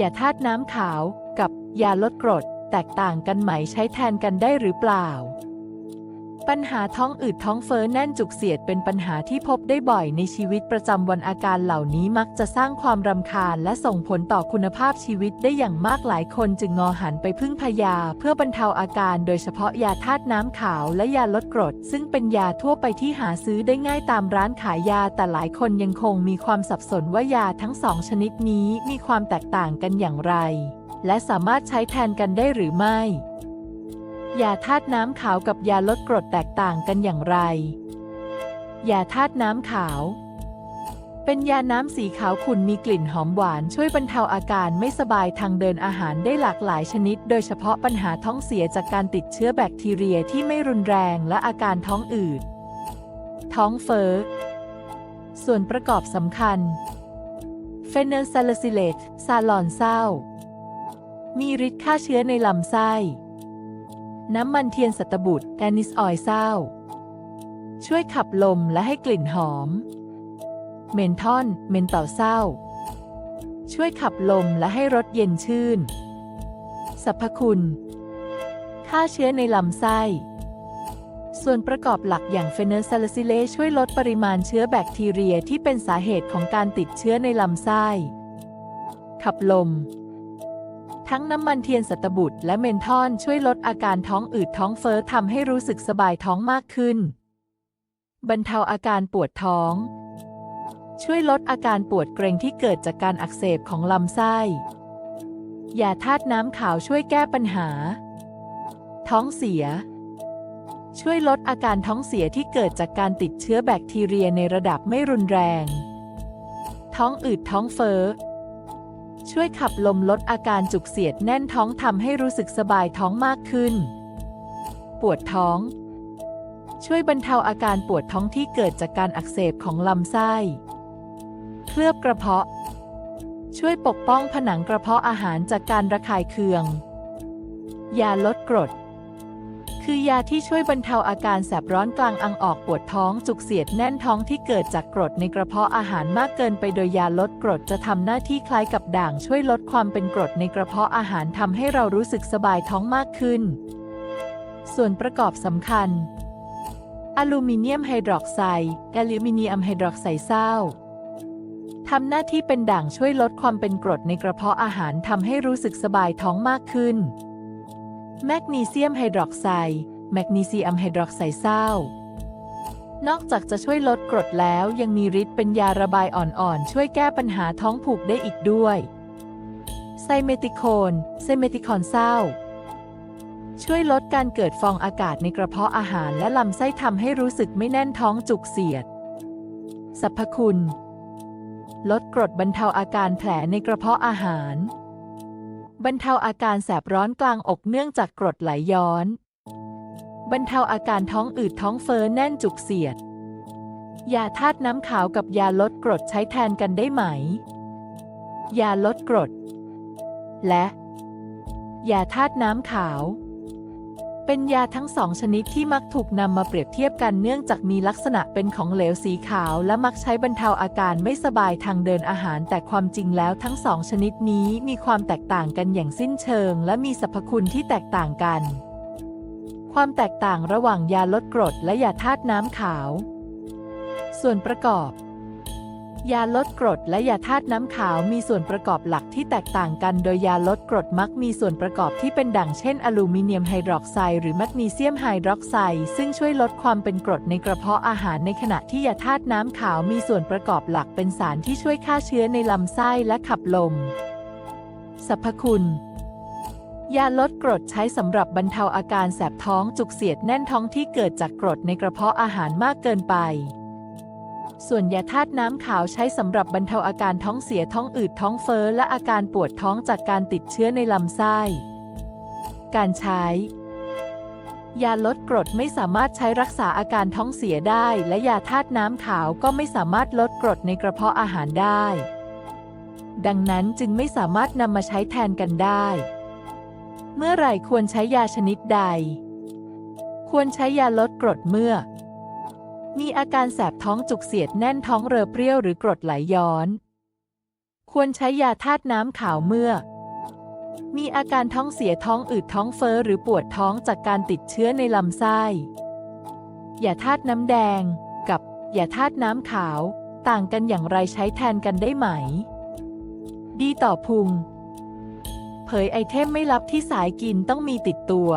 ยาธาตุน้ำขาว กับยาลดกรด แตกต่างกันไหมใช้แทนกันได้หรือเปล่า ปัญหาท้องอืดท้องเฟ้อแน่นจุกเสียดเป็นปัญหาที่พบได้บ่อยในชีวิตประจำวันอาการเหล่านี้มักจะสร้างความรำคาญและส่งผลต่อคุณภาพชีวิตได้อย่างมากหลายคนจึงงอหันไปพึ่งพยา เพื่อบรรเทาอาการโดยเฉพาะยาธาตุน้ำขาวและยาลดกรด ซึ่งเป็นยาทั่วไปที่หาซื้อได้ง่ายตามร้านขายยา แต่หลายคนยังคงมีความสับสนว่ายาทั้งสองชนิดนี้มีความแตกต่างกันอย่างไร และสามารถใช้แทนกันได้หรือไม่ ยาธาตุน้ำขาวกับยาลดกรดแตกต่างกันอย่างไร ยาธาตุน้ำขาว เป็นยาน้ำสีขาวขุ่นมีกลิ่นหอมหวานช่วยบรรเทาอาการไม่สบายทางเดินอาหารได้หลากหลายชนิด โดยเฉพาะปัญหาท้องเสียจากการติดเชื้อแบคทีเรียที่ไม่รุนแรงและอาการท้องอืด ท้องเฟ้อ ส่วนประกอบสำคัญ เฟเนลซาลซิเลตซาลอนเศร้า มีฤทธิ์ฆ่าเชื้อในลำไส้ น้ำมันเทียนสัตบุตรแอนิสออยเศร้า ช่วยขับลมและให้กลิ่นหอม เมนทอน เมนเต่าเศร้า ช่วยขับลมและให้รสเย็นชื่น สรรพคุณ ฆ่าเชื้อในลำไส้ ส่วนประกอบหลักอย่างเฟเนอร์ซาลซิเลช่วยลดปริมาณเชื้อแบคทีเรียที่เป็นสาเหตุของการติดเชื้อในลำไส้ ขับลม ทั้งน้ำมันเทียนสัตบุตรและเมนทอนช่วยลดอาการท้องอืดท้องเฟ้อทำให้รู้สึกสบายท้องมากขึ้น บรรเทาอาการปวดท้อง ช่วยลดอาการปวดเกร็งที่เกิดจากการอักเสบของลำไส้ยาธาตุน้ำขาวช่วยแก้ปัญหา ท้องเสีย ช่วยลดอาการท้องเสียที่เกิดจากการติดเชื้อแบคทีเรียในระดับไม่รุนแรง ท้องอืดท้องเฟ้อ ช่วยขับลมลดอาการจุกเสียดแน่นท้องทำให้รู้สึกสบายท้องมากขึ้น ปวดท้อง ช่วยบรรเทาอาการปวดท้องที่เกิดจากการอักเสบของลำไส้ เคลือบกระเพาะ ช่วยปกป้องผนังกระเพาะอาหารจากการระคายเคือง ยาลดกรด คือยาที่ช่วยบรรเทาอาการแสบร้อนกลางอังออกปวดท้องจุกเสียดแน่นท้องที่เกิดจากกรดในกระเพาะอาหารมากเกินไปโดยยาลดกรดจะทำหน้าที่คล้ายกับด่างช่วยลดความเป็นกรดในกระเพาะอาหารทำให้เรารู้สึกสบายท้องมากขึ้น ส่วนประกอบสำคัญ อลูมิเนียมไฮดรอกไซด์แอลูมิเนียมไฮดรอกไซด์เศร้าทำหน้าที่เป็นด่างช่วยลดความเป็นกรดในกระเพาะอาหารทำให้รู้สึกสบายท้องมากขึ้น แมกนีเซียมไฮดรอกไซด์แมกนีเซียมไฮดรอกไซด์เศร้านอกจากจะช่วยลดกรดแล้วยังมีฤทธิ์เป็นยาระบายอ่อนๆ ช่วยแก้ปัญหาท้องผูกได้อีกด้วยไซเมติโคนไซเมติคอนเศร้า ช่วยลดการเกิดฟองอากาศในกระเพาะอาหารและลำไส้ทำให้รู้สึกไม่แน่นท้องจุกเสียดสรรพคุณ ลดกรดบรรเทาอาการแผลในกระเพาะอาหาร บรรเทาอาการแสบร้อนกลางอกเนื่องจากกรดไหลย้อน บรรเทาอาการท้องอืดท้องเฟ้อแน่นจุกเสียด ยาธาตุน้ำขาวกับยาลดกรดใช้แทนกันได้ไหม ยาลดกรด และ ยาธาตุน้ำขาว เป็นยาทั้งสองชนิดที่มักถูกนำมาเปรียบเทียบกันเนื่องจากมีลักษณะเป็นของเหลวสีขาวและมักใช้บรรเทาอาการไม่สบายทางเดินอาหาร แต่ความจริงแล้วทั้งสองชนิดนี้มีความแตกต่างกันอย่างสิ้นเชิง และมีสรรพคุณที่แตกต่างกัน ความแตกต่างระหว่างยาลดกรดและยาธาตุน้ำขาว ส่วนประกอบ ยาลดกรดและยาธาตุน้ำขาวมีส่วนประกอบหลักที่แตกต่างกัน โดยยาลดกรดมักมีส่วนประกอบที่เป็นด่างเช่น อลูมิเนียมไฮดรอกไซด์หรือแมกนีเซียมไฮดรอกไซด์ซึ่งช่วยลดความเป็นกรดในกระเพาะอาหารในขณะที่ยาธาตุน้ำขาวมีส่วนประกอบหลักเป็นสารที่ช่วยฆ่าเชื้อในลำไส้และขับลมสรรพคุณยาลดกรดใช้สำหรับบรรเทาอาการแสบท้องจุกเสียดแน่นท้องที่เกิดจากกรดในกระเพาะอาหารมากเกินไป ส่วนยาธาตุน้ำขาวใช้สำหรับบรรเทาอาการท้องเสียท้องอืดท้องเฟ้อและอาการปวดท้องจากการติดเชื้อในลำไส้ การใช้ ยาลดกรดไม่สามารถใช้รักษาอาการท้องเสียได้ และยาธาตุน้ำขาวก็ไม่สามารถลดกรดในกระเพาะอาหารได้ ดังนั้นจึงไม่สามารถนำมาใช้แทนกันได้ เมื่อไหร่ควรใช้ยาชนิดใด ควรใช้ยาลดกรดเมื่อ มีอาการแสบท้องจุกเสียดแน่นท้องเรอเปรี้ยวหรือกรดไหลย้อน ควรใช้ยาธาตุน้ำขาวเมื่อ มีอาการท้องเสียท้องอืดท้องเฟ้อหรือปวดท้องจากการติดเชื้อในลำไส้ยาธาตุน้ำแดง กับยาธาตุน้ำขาว ต่างกันอย่างไรใช้แทนกันได้ไหม ดีต่อพุง เผยไอเทมไม่ลับที่สายกินต้องมีติดตัว